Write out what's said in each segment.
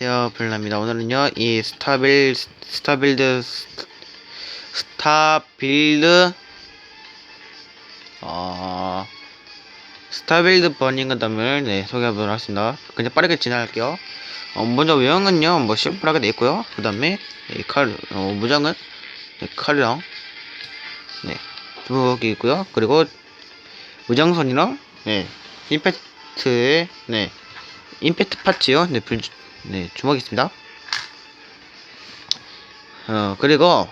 안녕하세요 블라입니다. 오늘은요 이 스타빌 스타빌드 스- 스타빌드 어 스타빌드 버닝 건담을 네 소개해보도록 하겠습니다. 그냥 빠르게 진행할게요. 어, 먼저 외형은요 뭐 심플하게 돼 있고요. 그 다음에 칼 어, 무장은 네, 칼이랑 네 주먹이 있고요. 그리고 무장선이랑 네 임팩트의 네 임팩트 파츠요. 네, 불, 네, 주먹이 있습니다. 어, 그리고,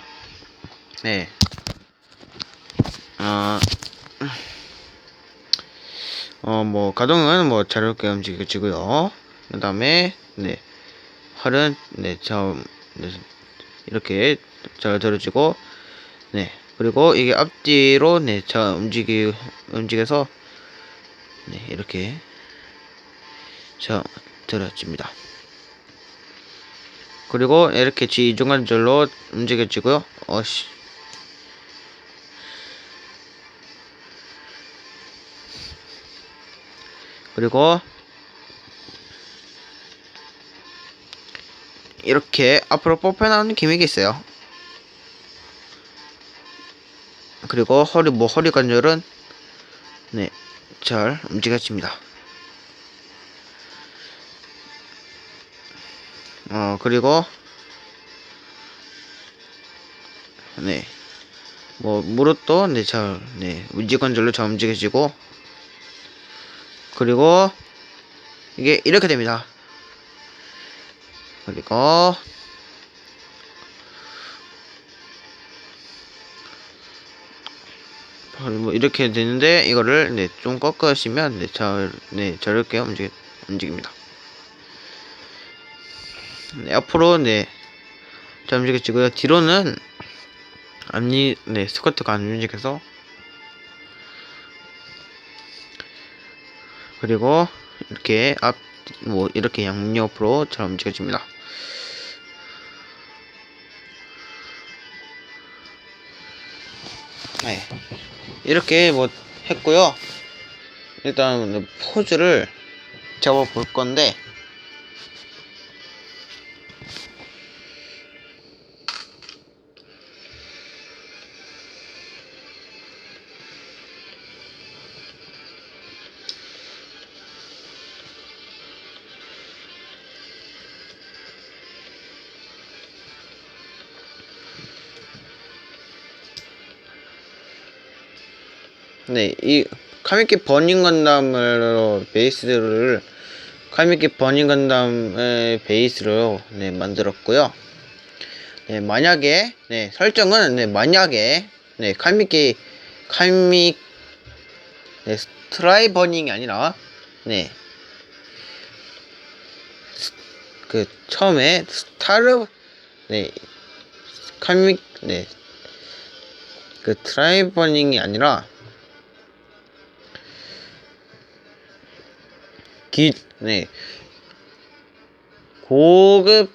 네, 어, 어, 뭐, 가동은 뭐, 자유롭게 움직여지고요. 그 다음에, 네, 활은, 네, 저, 네, 이렇게 잘 들어지고, 네, 그리고 이게 앞뒤로, 네, 잘 움직이, 움직여서, 네, 이렇게, 자, 들어집니다. 그리고 이렇게 지중간절로 움직여지고요. 어씨. 그리고 이렇게 앞으로 뽑혀나오는 기믹이 있어요. 그리고 허리 뭐 허리 관절은 네, 잘 움직여집니다. 어 그리고 네. 뭐 무릎도 네, 잘 네, 운지관절로 잘 움직여지고 그리고 이게 이렇게 됩니다. 그리고 뭐 이렇게 되는데 이거를 네, 좀 꺾으시면 네, 잘 네, 자유롭게 움직 움직입니다. 네, 앞으로 네, 잘 움직여지고요. 뒤로는 앞니 네 스커트가 안 움직여서 그리고 이렇게 앞 뭐 이렇게 양옆으로 잘 움직여집니다. 네 이렇게 뭐 했고요. 일단 포즈를 잡아 볼 건데 네, 이 카미키 버닝 건담을 베이스를 카미키 버닝 건담의 베이스로 네, 만들었고요. 네, 만약에 네, 설정은 네, 만약에 네, 카미키 카미 네, 스트라이 버닝이 아니라 네. 스- 그 처음에 스타르 네 카미 네 그 트라이 버닝이 아니라 기, 네. 고급,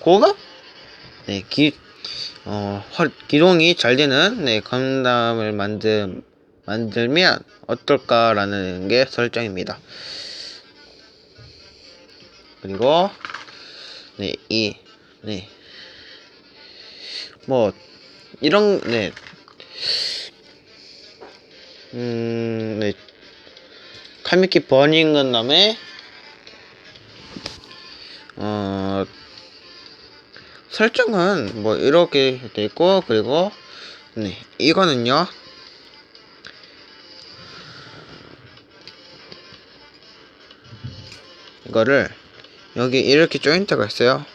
고급? 네, 기, 어, 활, 기동이 잘 되는, 네, 건담을 만들, 만들면 어떨까라는 게 설정입니다. 그리고, 네, 이, 네. 뭐, 이런, 네. 음, 네. 카미키 버닝 건담에 어 설정은 뭐 이렇게 돼 있고 그리고 네 이거는요. 이거를 여기 이렇게 조인트가 있어요.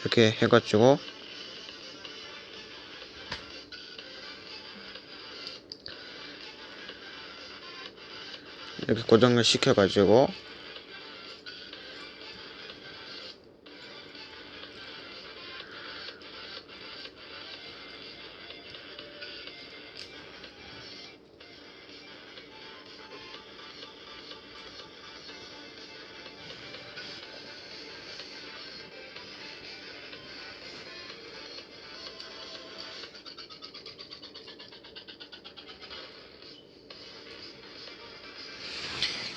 이렇게 해가지고 이렇게 고정을 시켜가지고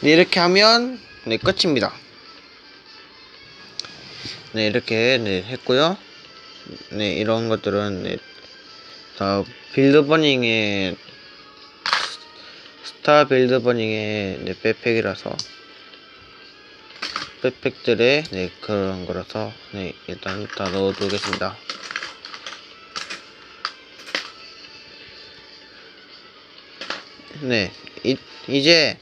네, 이렇게 하면 네 끝입니다. 네 이렇게 네 했고요. 네 이런 것들은 네, 다 빌드 버닝의 스타 빌드 버닝의 네, 백팩이라서 백팩들의 네 그런 거라서 네 일단 다 넣어두겠습니다. 네 이, 이제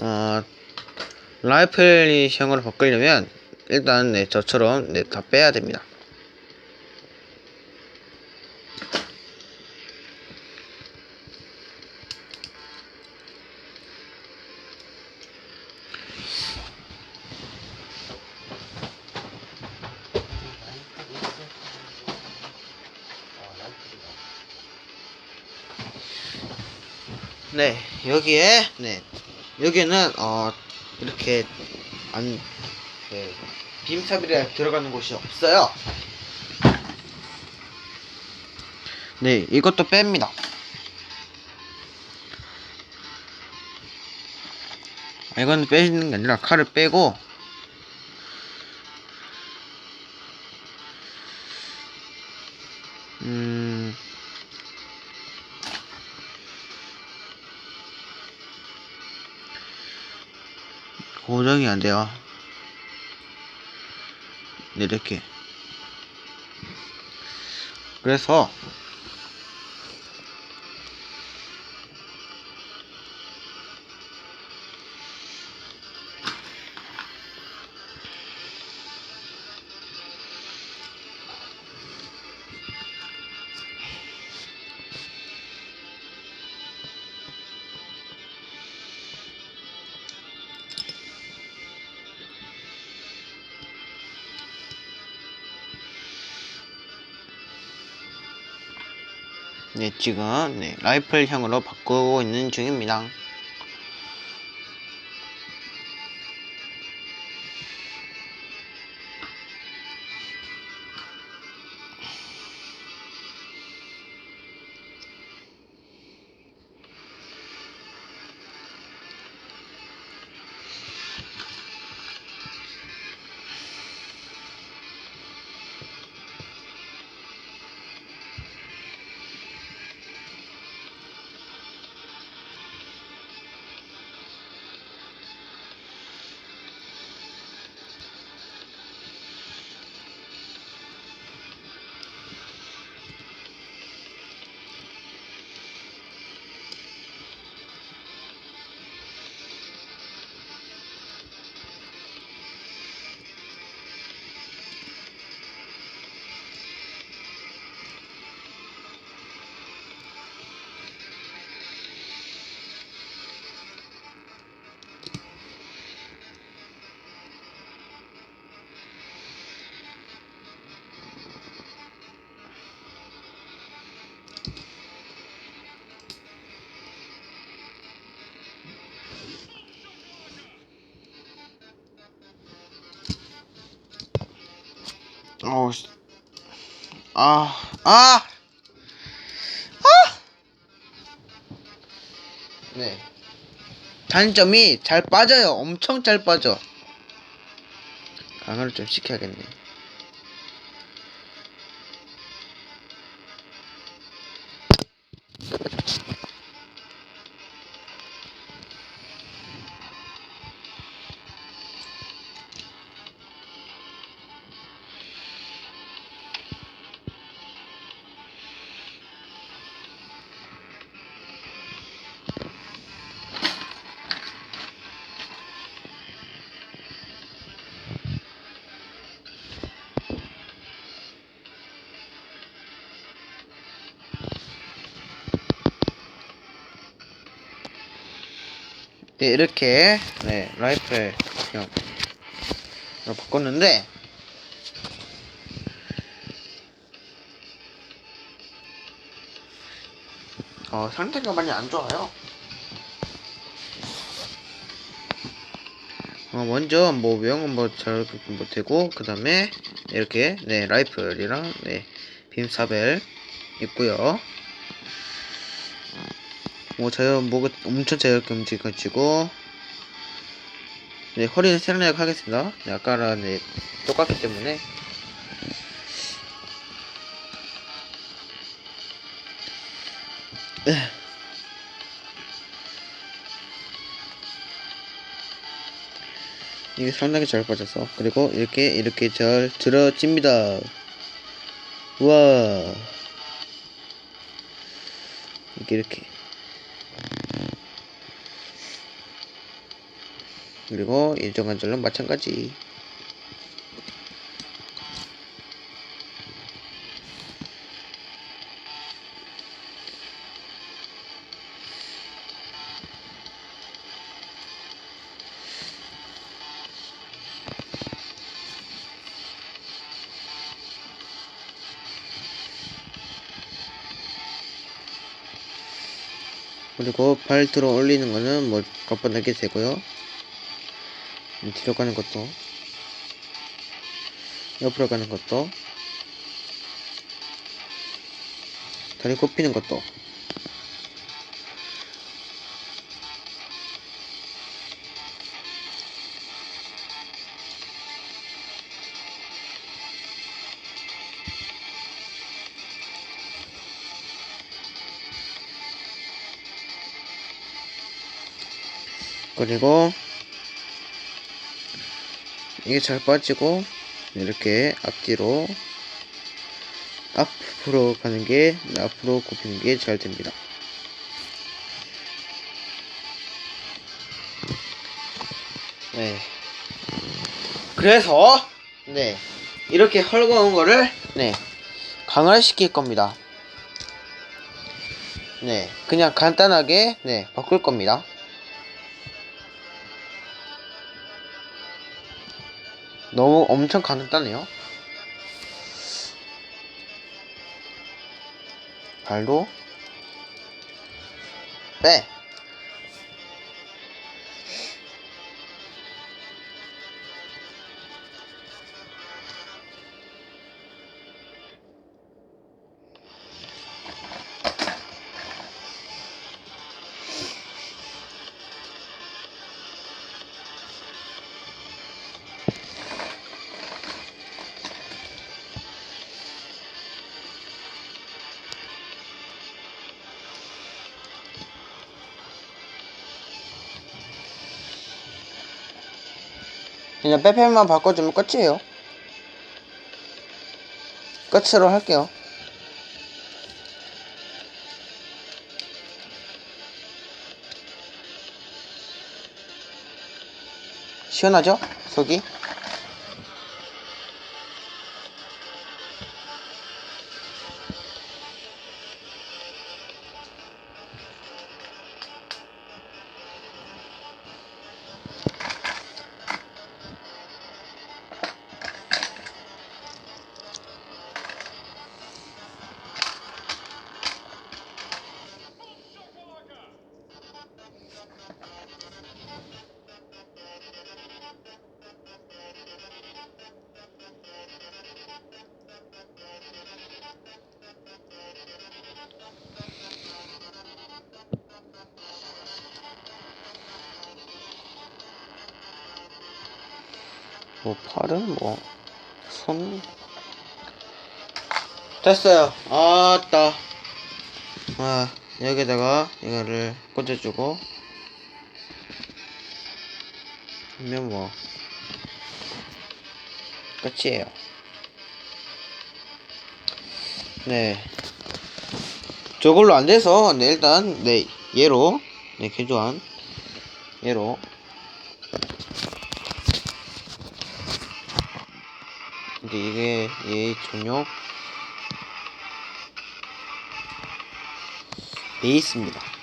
어 라이플리형으로 바꾸려면 일단 네 저처럼 네 다 빼야 됩니다. 네 여기에 네 여기는 어 이렇게 안 네, 빔탑이라 들어가는 곳이 없어요. 네 이것도 뺍니다. 아, 이건 빼는 게 아니라 칼을 빼고 안 돼요. 네, 이렇게. 그래서 네, 지금 네, 라이플형으로 바꾸고 있는 중입니다. 아, 아! 아! 네. 단점이 잘 빠져요. 엄청 잘 빠져. 강화를 좀 시켜야겠네. 네, 이렇게 네, 라이플 그냥 바꿨는데 어, 상태가 많이 안 좋아요. 어, 먼저 뭐 외형은 뭐잘 못되고 그 다음에 이렇게 네 라이플이랑 네 빔사벨 있고요. 뭐 자유 목을 엄청 자유롭게 움직여지고. 네 허리는 세련하게 하겠습니다. 네, 아까랑 네, 똑같기 때문에. 이게 상당히 잘 빠져서. 그리고 이렇게 이렇게 잘 들어집니다. 우와. 이렇게 이렇게 그리고 일정한 절로 마찬가지. 그리고 발 들어 올리는 거는 뭐 가뿐하게 되고요 음, 뒤로 가는 것도 옆으로 가는 것도 다리 굽히는 것도. 그리고 이게 잘 빠지고 이렇게 앞뒤로 앞으로 가는 게 앞으로 굽히는 게 잘 됩니다. 네. 그래서 네 이렇게 헐거운 거를 네 강화시킬 겁니다. 네 그냥 간단하게 네 바꿀 겁니다. 너무 엄청 간단해요. 발도 빼. 그냥 빼빼만 바꿔주면 끝이에요. 끝으로 할게요. 시원하죠? 속이? 뭐 팔은 뭐 손. 됐어요. 아따. 아 여기다가 이거를 꽂아주고 하면 뭐 끝이에요. 네. 저걸로 안 돼서 네 일단 네 얘로 네 개조한 얘로 근데 이게 얘 전용 베이스입니다.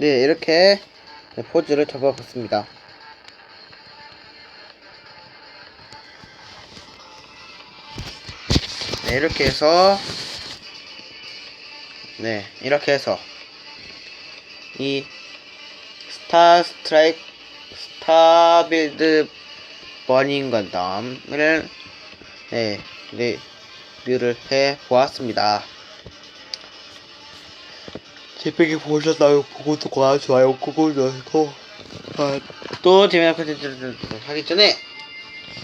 네, 이렇게 네, 포즈를 잡아봤습니다. 네, 이렇게 해서 네, 이렇게 해서 이 스타 스트라이크 스타 빌드 버닝 건담을 네, 리뷰를 해 보았습니다. 재밌게 보셨나요? 구독과 좋아요 꾹꾹 눌러서 아, 또 재미난 콘텐츠를 하기 전에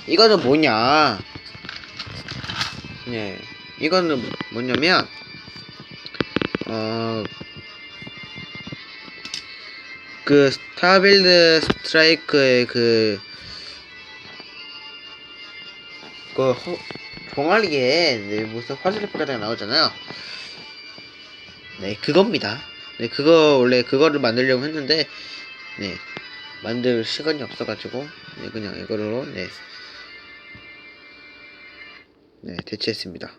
이거는 뭐냐 네 이거는 뭐냐면 어 그 스타빌드 스트라이크의 그, 그, 허, 종아리에, 네, 무슨 화살표 같은 거 나오잖아요. 네, 그겁니다. 네, 그거, 원래 그거를 만들려고 했는데, 네, 만들 시간이 없어가지고, 네, 그냥 이거로, 네, 네, 대체했습니다.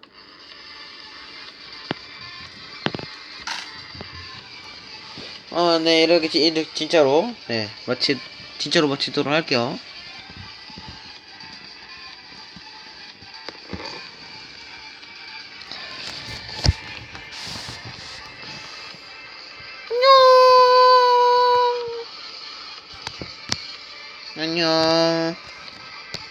어, 네, 이렇게, 지- 이렇게 진짜로, 네, 마치, 진짜로 마치도록 할게요.